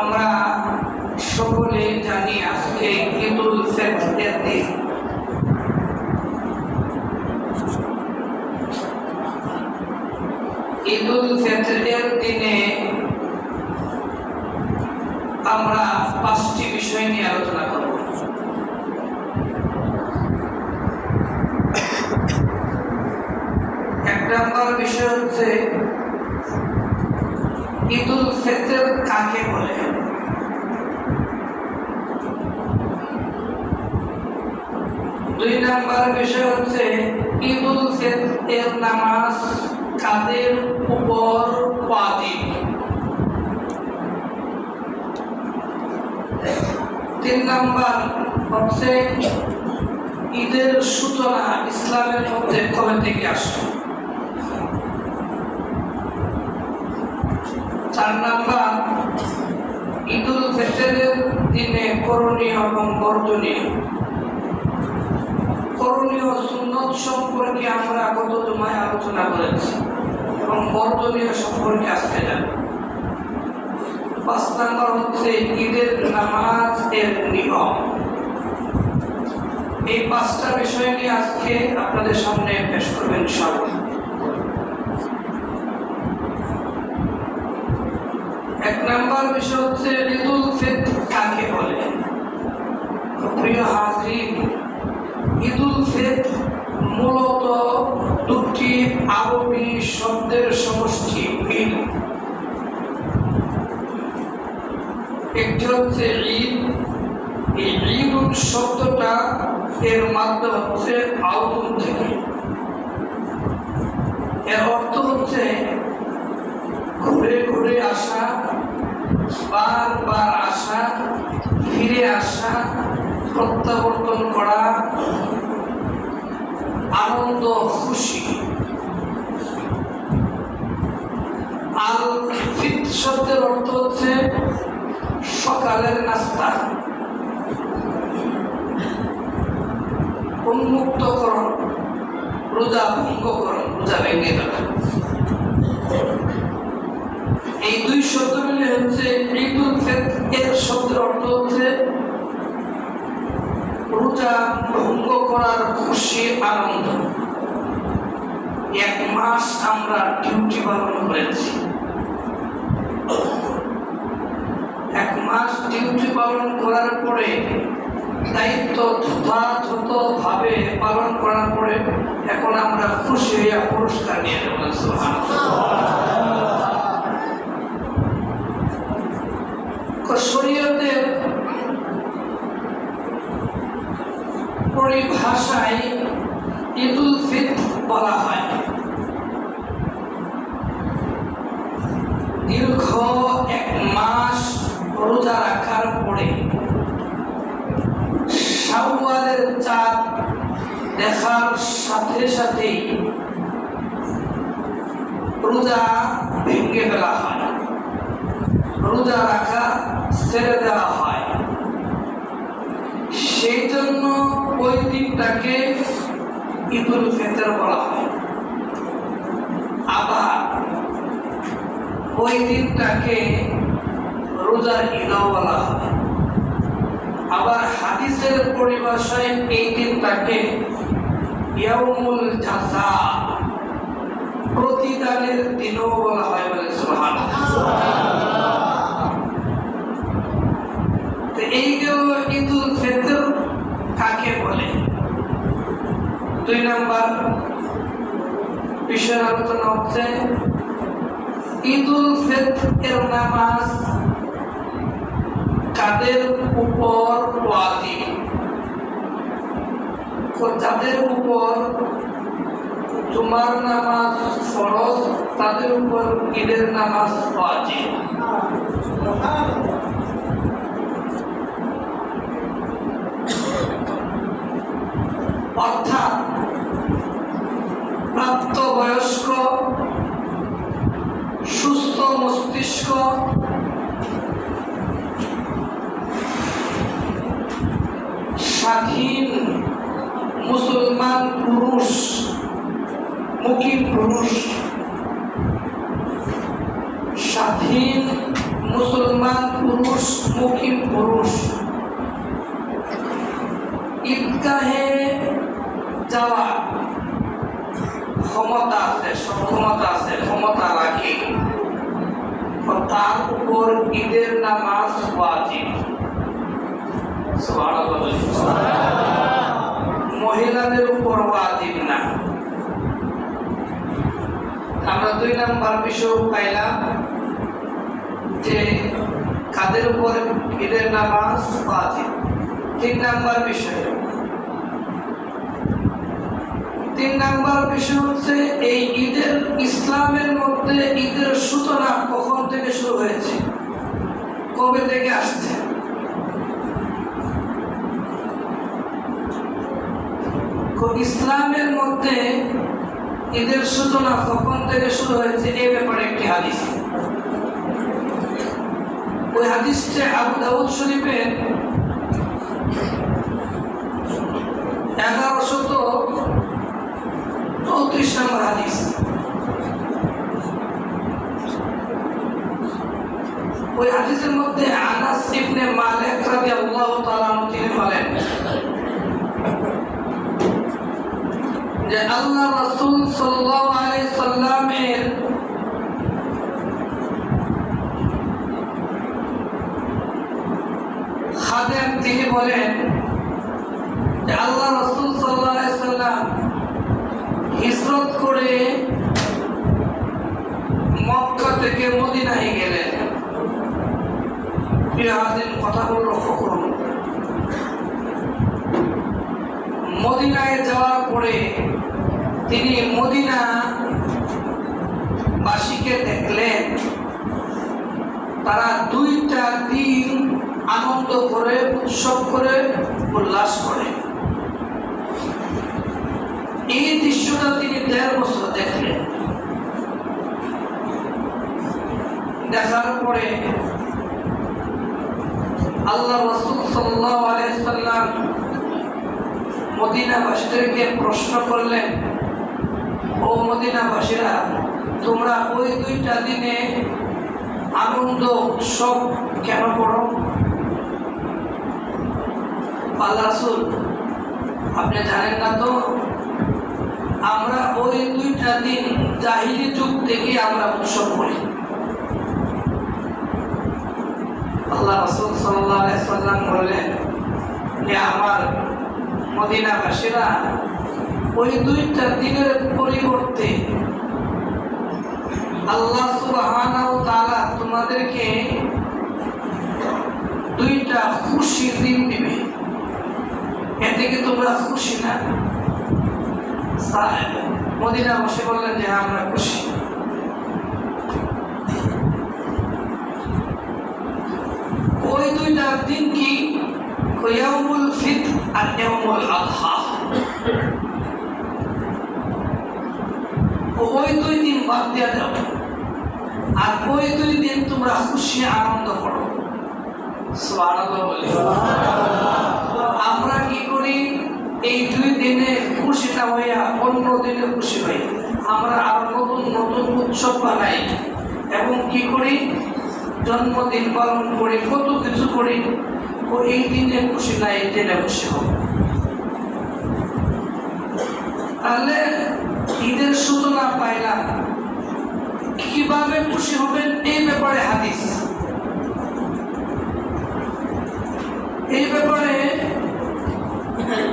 আমরা সকলে জানি আজকে ঈদুল ফিতরের দিন। ঈদুল ফিতরের দিনে আমরা পাঁচটি বিষয় নিয়ে আলোচনা করব। এক নম্বর বিষয় হচ্ছে ঈদুল ফিতর কাকে বলে? দুই নাম্বার বিষয় হচ্ছে ঈদুল ফিতরের নামাজ কাদের উপর ওয়াজিব? তিন নাম্বার হচ্ছে ঈদের সূচনা ইসলামের মধ্যে কবে থেকে আসে চার নাম্বার। ঈদুল দিনে করণীয় এবং বর্জনীয়। করণীয় সুন্নত সম্পর্কে আমরা গত আলোচনা করেছি এবং বর্জনীয় সম্পর্কে আজকে জানি পাঁচ নাম্বার হচ্ছে ঈদের নামাজ এর নিয়ম। এই পাঁচটা বিষয় নিয়ে আজকে আপনাদের সামনে পেশ করবেন সব এক নাম্বার বিষয় হচ্ছে ঈদুল ফিতর কাকে বলে? প্রিয় হাজরিন ঈদুল ফিতর মূলত দুটি আরবি শব্দের সমষ্টি মিল একটি হচ্ছে ঈদ। এই ঈদুল শব্দটা এর মাধ্যম হচ্ছে আউতুন থেকে এর অর্থ হচ্ছে ঘুরে ঘুরে আসা বারবার আসা, ফিরে আসা, প্রত্যাবর্তন করা, আনন্দ, খুশি। আল ফিত শব্দের অর্থ হচ্ছে সকালের নাস্তা। উন্মুক্তকরণ, রোজা ভঙ্গকরণ, রোজা ভেঙে দেওয়া এই দুই শব্দ মিলে হচ্ছে ঈদুল ফিতর শব্দের অর্থ হচ্ছে রোজা ভঙ্গ করার খুশি আনন্দ। এক মাস আমরা ডিউটি পালন করেছি। এক মাস ডিউটি পালন করার পরে দায়িত্ব যথাযথ ভাবে পালন করার পরে এখন আমরা খুশি হইয়া পুরস্কার নিয়ে নেব শরীয়তের পরিভাষায় ঈদুল ফিতর বলা হয়। দীর্ঘ এক মাস রোজা রাখার পরে শাওয়ালের চাঁদ দেখার সাথে সাথেই রোজা ভেঙে ফেলা হয়। রোজা রাখা ছেড়ে দেওয়া হয়। সেই জন্য ওই দিনটাকে ঈদুল ফিতর বলা হয়। আবার ওই দিনটাকে রোজার ঈদও বলা হয়। আবার হাদিসের পরিভাষায় এই দিনটাকে প্রতিদানের দিনও বলা হয় বলে সুবহানাল্লাহ তো এই গেল ঈদুল ফিতর কাকে বলে দুই নাম্বার বিষয়ের আলোচনা হচ্ছে, ঈদুল ফিতর নামাজ কাদের উপর ওয়াজিব? যাদের উপর জুমার নামাজ ফরজ, তাদের উপর ঈদের নামাজ ওয়াজিব। অর্থাৎ Pan Togo মহিলাদের উপর ওয়াজিব না। আমরা দুই নাম্বার বিষয় পাইলাম যে কাদের উপর ঈদের নামাজ ওয়াজিব। তিন নাম্বার বিষয়। তিন নাম্বার বিষয় হচ্ছে এই ঈদের ইসলামের মধ্যে ঈদের সূচনা কখন থেকে শুরু হয়েছে? কবে থেকে আসছে? তো ইসলামের মধ্যে ঈদের সূচনা কখন থেকে শুরু হয়েছে এই ব্যাপারে একটি হাদিস। ওই হাদিসটা আবু দাউদ শরীফের এগারোশত চৌত্রিশ নম্বর হাদিস। ওই হাদিসের মধ্যে আনাস ইবনে মালিক রাদিয়াল্লাহু তাআলা আনহু তিনি বলেন যে আল্লাহ রাসূল সাল্লাল্লাহু আলাইহি সাল্লামের খাদেম তিনি বলেন যে আল্লাহ রাসূল সাল্লাম হিজরত করে মক্কা থেকে মদিনায় গেলেন। হাজির, কথাগুলো লক্ষ্য করুন। মদিনায় যাওয়ার পরে তিনি মদিনা বাসীকে দেখলেন। তারা দুইটা দিন আনন্দ করে, উৎসব করে, উল্লাস করে। এই দৃশ্যটা তিনি দেড় বছর দেখলেন। দেখার পরে আল্লাহ রসুল সাল্লাম মদিনাবাসীদেরকে প্রশ্ন করলেন ও মদিনাবাসীরা, তোমরা ওই দুইটা দিনে আনন্দ, উৎসব কেন করো? রাসুল, আপনি জানেন না তো? আমরা ওই দুইটা দিন জাহিলি যুগ থেকে আমরা উৎসব করি। আল্লাহ রসুল সাল্লাম বললেন যে আমার মদিনাবাসীরা ওই দুইটা দিনের পরিবর্তে আল্লাহ সুবহানাহু তাআলা তোমাদেরকে দুইটা খুশির দিন দিবে। এতে কি তোমরা খুশি না। মদিনা বসে বললেন যে হ্যাঁ, আমরা খুশি। ওই দুইটা দিন কি? ইয়াউমুল ফিত আর ইয়াউমুল আদহা। ওই দুই দিন বাদ দিয়ে দাও। আর ওই দুই দিন তোমরা খুশি, আনন্দ করো। আমরা কি করি? এই দুই দিনে খুশিটা হইয়া অন্য দিনে খুশি হই। আমরা আরও নতুন নতুন উৎসব বানাই। এবং কি করি? জন্মদিন পালন করি, কত কিছু করি। ও এই দিনে খুশি না এই দিনে খুশি হব। তাহলে ঈদের সূচনা পাইলাম। কীভাবে খুশি হবেন এই ব্যাপারে হাদিস। এই ব্যাপারে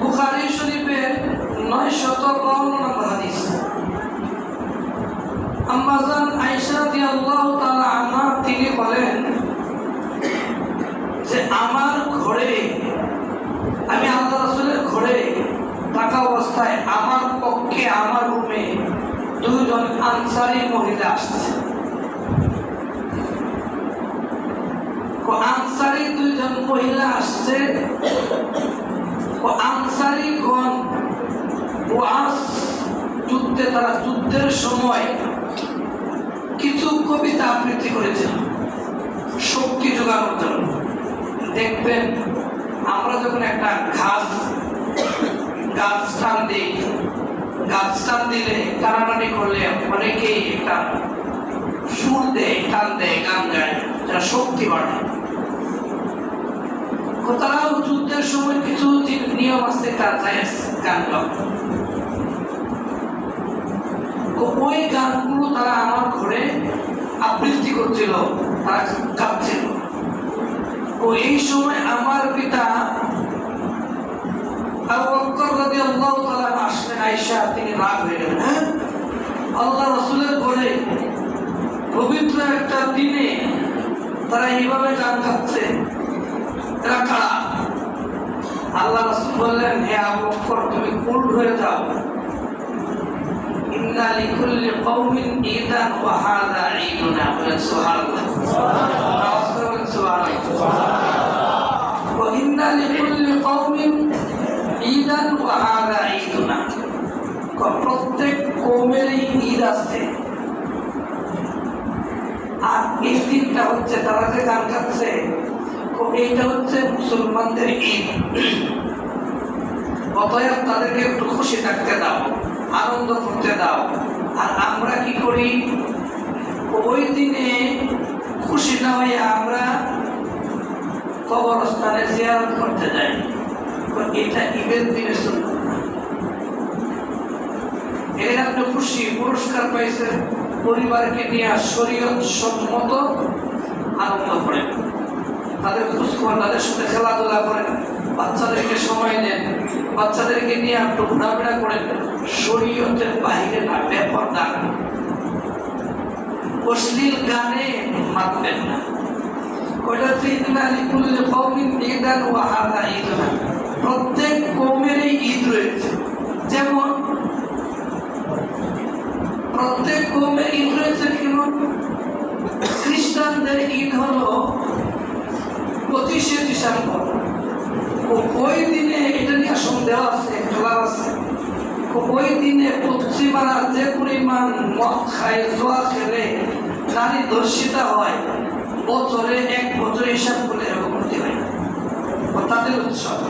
বুখারী শরীফের নয় শত হাদিস। আম্মাজান আয়েশা রাদিয়াল্লাহু তাআলা আনহা, তিনি বলেন যে, আমার ঘরে, আমি আল্লাহ রাসূলের ঘরে থাকা অবস্থায় আমার পক্ষে আমার রুমে দুজন আনসারি মহিলা আসছে আনসারি দুইজন মহিলা আসছে। ও আনসারিগণ ওয়াস যুদ্ধে, তারা যুদ্ধের সময় কিছু কবিতা আবৃত্তি করেছেন শক্তি যোগানোর জন্য। দেখবেন, আমরা যখন একটা ঘাস গাছ টান দিই গাছ দিলে টানাটানি করলে অনেকেই একটা সুর দেয় টান দেয়, গান গায়, যারা শক্তি বাড়ে তারাও যুদ্ধের সময় কিছু নিয়ম আছে, তার জায়েজ গান ওই গানগুলো তারা আমার ঘরে আবৃত্তি করছিল, তারা গাচ্ছিল। ও এই সময় আমার পিতা আবু বকর রাদিয়াল্লাহু তাআলা আসলেন, আয়েশা, তিনি রাগ হয়ে গেলেন হ্যাঁ? আল্লাহ রাসূলের ঘরে পবিত্র একটা দিনে তারা এইভাবে গান গাচ্ছে এরা কারা? আল্লাহ রাসূল বললেন, হে আবু বকর, তুমি কুল হয়ে যাও। ইন্না লিকুল্লি কওমিন ঈদান ওয়া হাযা ঈদুনা, বলেন সুবহানাল্লাহ। আওয়াজ সুবহানাল্লাহ। ওয়া ইন্না লিকুল্লি প্রত্যেক কৌমেরই ঈদ আছে। আর এই দিনটা হচ্ছে তারা যে গান গাচ্ছে তো এইটা হচ্ছে মুসলমানদের ঈদ। অতএব তাদেরকে একটু খুশি থাকতে দাও, আনন্দ করতে দাও। আর আমরা কি করি? ওই দিনে খুশি না হয়ে আমরা কবরস্থানে জিয়ারত করতে যাই। এটা ঈদের দিনে শুনব এর আপনি খুশি পুরস্কার পাইছেন পরিবারকে নিয়ে শরীয়ত সম্মত আনন্দ করেন তাদের খোঁজখবর তাদের সাথে খেলাধুলা করেন, বাচ্চাদেরকে সময় দেন, বাচ্চাদেরকে নিয়ে একটু ঘোরাফেরা করেন, শরীয়তের বাইরে না ব্যাপার না। অশ্লীল গানে মাতবেন না। ওইটা হচ্ছে ঈদুল আলিকুল্ল কৌমিন প্রত্যেক কৌমেরই ঈদ রয়েছে। যেমন, প্রত্যেক কৌমের ঈদ রয়েছে কেমন খ্রিস্টানদের ঈদ হলো পঁচিশে ডিসেম্বর। ওই দিনে এটা নিয়ে সন্দেহ আছে, খেলা আছে। ওই দিনে পশ্চিমারা যে পরিমাণ মদ খায়, জোয়া খেলে, নারী ধর্ষিতা হয়, বছরে এক বছর হিসাব করলে এরকম হয়। তাদের উৎসব।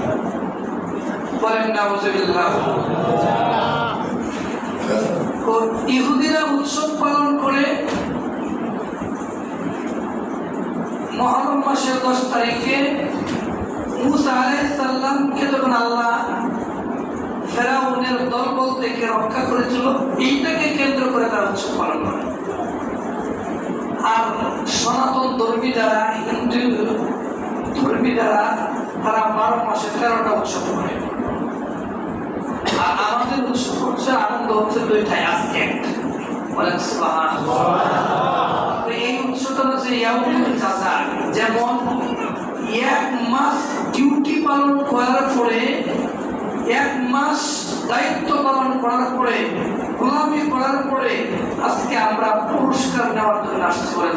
ইহুদিরা উৎসব পালন করে মহরম মাসের দশ তারিখে মুসা আলাইসাল্লামকে যখন আল্লাহ ফেরাউনের দলবল থেকে রক্ষা করেছিল, এইটাকে কেন্দ্র করে তারা উৎসব পালন করে। আর সনাতন ধর্মী যারা, হিন্দু ধর্মী যারা, তারা বারো মাসে তেরোটা উৎসব করে আর আমাদের উৎসব হচ্ছে আনন্দ হচ্ছে দুইটাই, আজকে। বলেন তো এই উৎসবটা হচ্ছে জাযা যেমন এক মাস ডিউটি পালন করার পরে, এক মাস দায়িত্ব পালন করার পরে, গোলামি করার পরে, আজকে আমরা পুরস্কার নেওয়ার জন্য আসছি, বলেন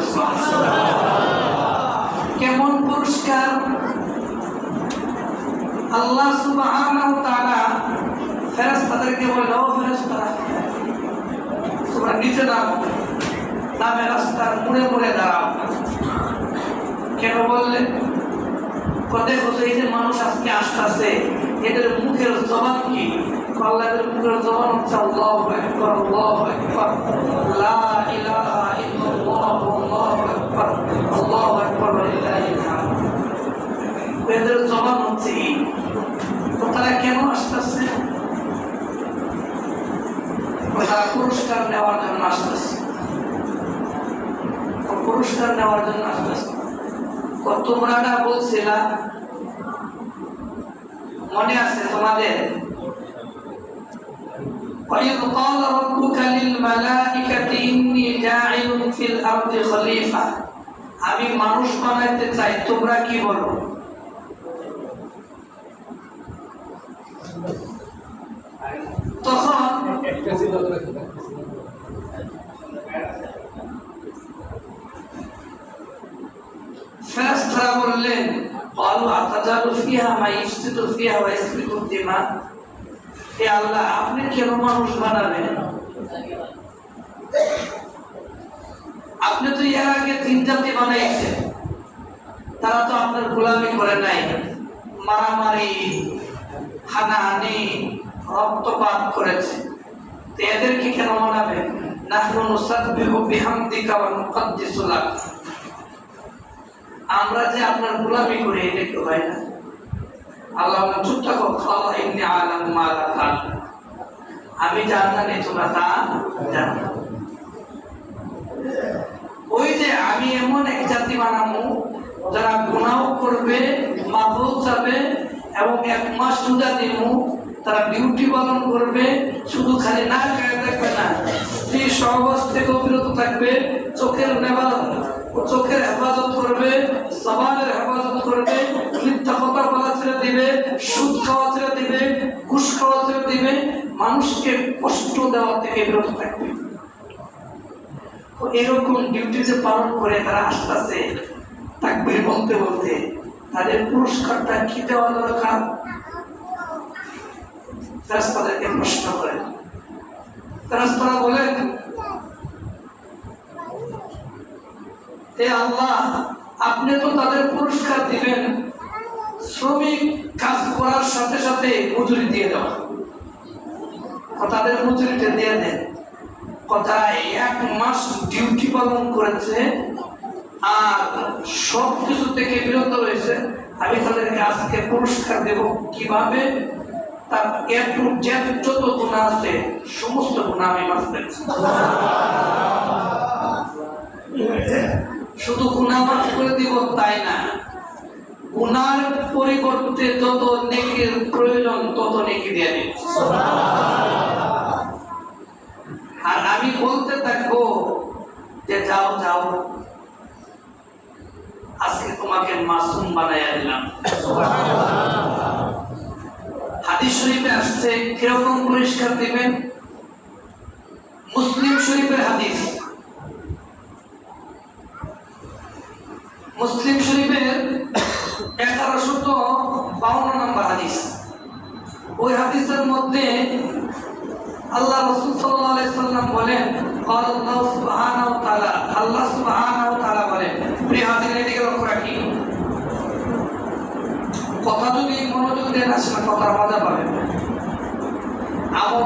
কেমন পুরস্কার? আল্লাহ সুবহানাহু ওয়া তাআলা ফেরেশতাদেরকে বলে, ও ফেরেশতারা তোমরা নিচে নামো, নামে রাস্তার মুড়ে মুড়ে দাঁড়াও। কেন বললেন দেখো তো এই যে মানুষ আজকে আসতেছে, এদের মুখের জবান কি? আল্লাহের মুখের জবান হচ্ছে আল্লাহু আকবার আল্লাহু আকবার। লা ইলাহা ইল্লাল্লাহ, আল্লাহু আকবার আল্লাহু আকবার এদের জবান হচ্ছে তো তারা কেন আসতেছে? তারা পুরস্কার নেওয়ার জন্য আসতেছে পুরস্কার নেওয়ার জন্য আসতেছে তোমরা না বলছিলা মনে আছে তোমাদের وإذ قال ربك للملائكة إني جاعل في الأرض خليفة আমি মানুষ বানাইতে চাই তোমরা কি বলো করলেন? আপনি কেন মানুষ বানাবেন? আপনি তো আগে তিন জাতি বানাইছেন। তারা তো আপনার গোলামি করে নাই। মারামারি, হানাহানি, রক্তপাত করেছে। তো এদেরকে কেন বানাবেন? নাহনু নুসাব্বিহু বিহামদিকা ওয়া নুকদ্দিসু চলা আমরা যে আপনার গোলামি করি, এটা কি হয় না? আল্লাহ চুপ এমনি আলাম মালা খান। আমি তোমরা তা ওই যে আমি এমন এক জাতি বানাবো, যারা গুনাও করবে চাবে, এবং এক মাস রোজা দিব, তারা ডিউটি পালন করবে, শুধু খালি না খায় থাকবে না স্ত্রী সহবাস থেকে বিরত থাকবে, চোখের চোখের হেফাজত করবে সবালের হেফাজত করবে, মিথ্যা কথা বলা ছেড়ে দিবে, সুদ খাওয়া ছেড়ে দিবে, ঘুষ খাওয়া ছেড়ে দিবে, মানুষকে কষ্ট দেওয়া থেকে বিরত থাকবে। এরকম ডিউটি যে পালন করে তারা আসতেছে, তাকবির বলতে বলতে তাদের পুরস্কারটা কি দেওয়া দরকার? তাদেরকে প্রশ্ন করেন। তারা বলেন আল্লাহ, আপনি তো তাদের পুরস্কার দিবেন। শ্রমিক কাজ করার সাথে সাথে মজুরি দিয়ে দেওয়া। তাদের মজুরিটা দিয়ে দেন। কথা এক মাস ডিউটি পালন করেছে আর সব কিছু থেকে বিরত রয়েছে। আমি তাদেরকে আজকে পুরস্কার দেব। কীভাবে? তার একটু জেদ যত গুণা আছে, সমস্ত গুণা আমি মাফ করেছি শুধু গুণা মাফ করে দিব তাই না? গুনার পরিবর্তে যত নেকির প্রয়োজন, তত নেকি দিয়ে আর আমি বলতে থাকব যে যাও যাও। আজকে তোমাকে মাসুম বানাইয়া দিলাম। হাদিস শরীফে আসছে, কীরকম পরিষ্কার দিবেন? মুসলিম শরীফের হাদিস। মুসলিম শরীফের এগারোশত বাউন্ন নম্বর হাদিস। ওই হাদিসের মধ্যে আল্লাহ রসুল সাল্লাম বলেন, আল্লাহ সুবাহ আল্লাহ কথা যদি মনোযোগ দেন পাবেন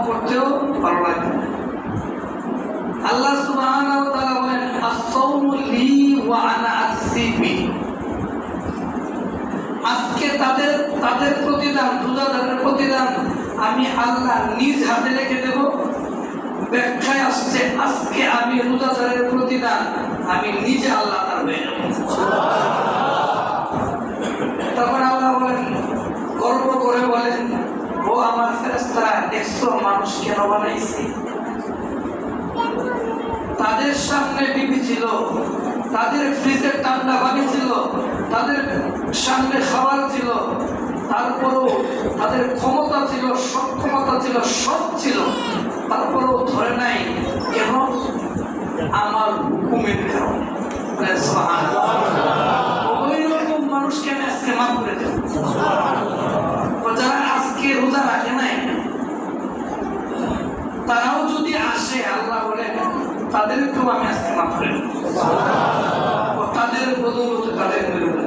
করতেও ভালো আল্লাহ সুবাহান বলেন আজকে তাদের তাদের প্রতিদান, রোজাদারের প্রতিদান আমি আল্লাহ নিজ হাতে রেখে দেব। ব্যাখ্যায় আসছে, আজকে আমি রোজাদারের প্রতিদান আমি নিজে আল্লাহ তার হয়ে যাব তখন আল্লাহ বলেন, গর্ব করে বলেন, ও আমার ফেরেস্তারা দেখছ মানুষ কেন বানাইছি? তাদের সামনে টিভি ছিল। তাদের ফ্রিজের ঠান্ডা পানি ছিল, তাদের সামনে খাবার ছিল, তারপরও তাদের ক্ষমতা ছিল, সক্ষমতা ছিল, সব ছিল, তারপরও ধরে নাই কেন আমার হুকুমের কারণে। মানুষকে আমি আজকে মাফ করে দেব যারা আজকে রোজা রাখে নাই, তারাও যদি আসে, আল্লাহ তাদেরকেও আমি আজকে মাফ করে তাদের বদৌলতে তাদের বিরুদ্ধে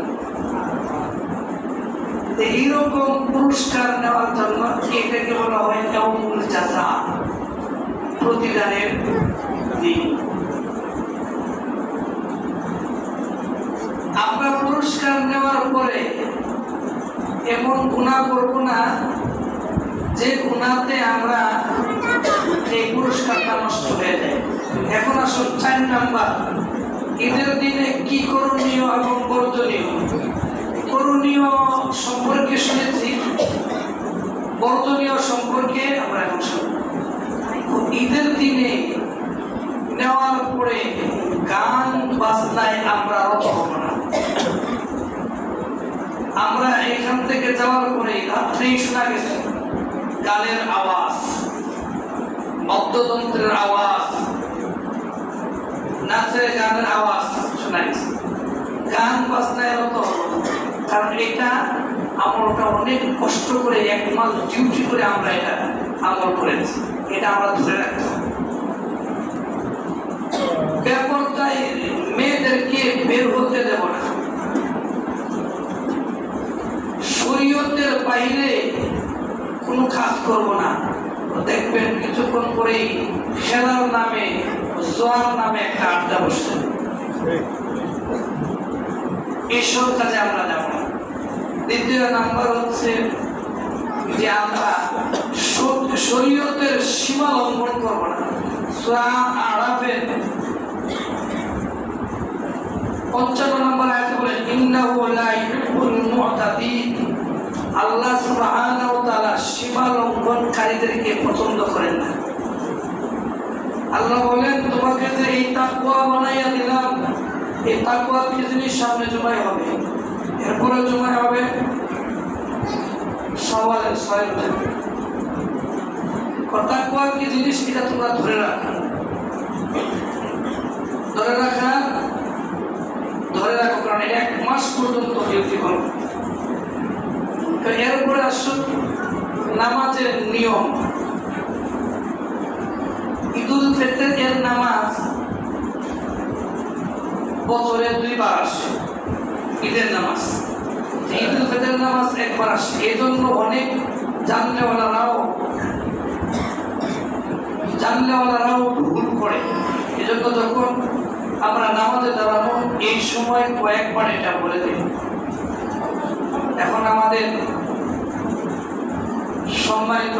এইরকম পুরস্কার নেওয়ার জন্য এটাকে বলা হয় নবমুল চাষা প্রতিদানের দিন। আমরা পুরস্কার নেওয়ার পরে এমন গুণা করব না, যে গুণাতে আমরা এই পুরস্কারটা নষ্ট হয়ে যায়। এখন আসুন, চার নাম্বার। ঈদের দিনে কি করণীয় এবং বর্জনীয়? করণীয় সম্পর্কে শুনেছি। বর্জনীয় সম্পর্কে আমরা এখন ঈদের দিনে নেওয়ার পরে গান বাজনায় আমরা রত হব না। আমরা এখান থেকে যাওয়ার পরে রাত্রেই শোনা গেছে, গানের আওয়াজ মদ্যতন্ত্রের আওয়াজ। নাচের গানের আওয়াজ শোনা গেছে গান বাজনায় হব কারণ এটা আমলটা অনেক কষ্ট করে, এক মাস ডিউটি করে আমরা এটা আমল করেছি। এটা আমরা ধরে রাখতে ব্যাপারটাই মেয়েদেরকে বের হতে দেব না। শরীয়তের বাইরে কোনো কাজ করব না। দেখবেন কিছুক্ষণ পরেই খেলার নামে নামে একটা আড্ডা বসছে কাজে আমরা যাব দ্বিতীয় নাম্বার হচ্ছে যে আমরা শরীয়তের সীমা লঙ্ঘন করব না। পঞ্চান্ন নম্বর আয়াতে বলেন ইন্নাহু লা ইউহিব্বুল মু'তাদিন। আল্লাহ সুবহানাহু ওয়া তাআলা সীমা লঙ্ঘনকারীদেরকে পছন্দ করেন না। আল্লাহ বলেন তোমাকে যে এই তাকওয়া বানাইয়া দিলাম, এই তাকওয়া কি জিনিস? সামনে জমাই হবে। এরপরে জমাই হবে সওয়ালের ছয় থেকে তাকওয়া কি জিনিস? এটা তোমরা ধরে রাখো। ধরে রাখা, ধরে রাখো, কারণ এক মাস পর্যন্ত ডিউটি করো। তো এরপরে আসুন, নামাজের নিয়ম। ঈদুল ফিতর এর নামাজ বছরে দুইবার আসে, ঈদের নামাজ। ঈদুল ফিতর নামাজ একবার আসে। এই জন্য অনেক জানলেওয়ালারাও জানলেওয়ালারাও ভুল করে। এজন্য যখন আমরা নামাজে দাঁড়ানো এই সময় কয়েকবার এটা বলে দিই। এখন আমাদের সম্মানিত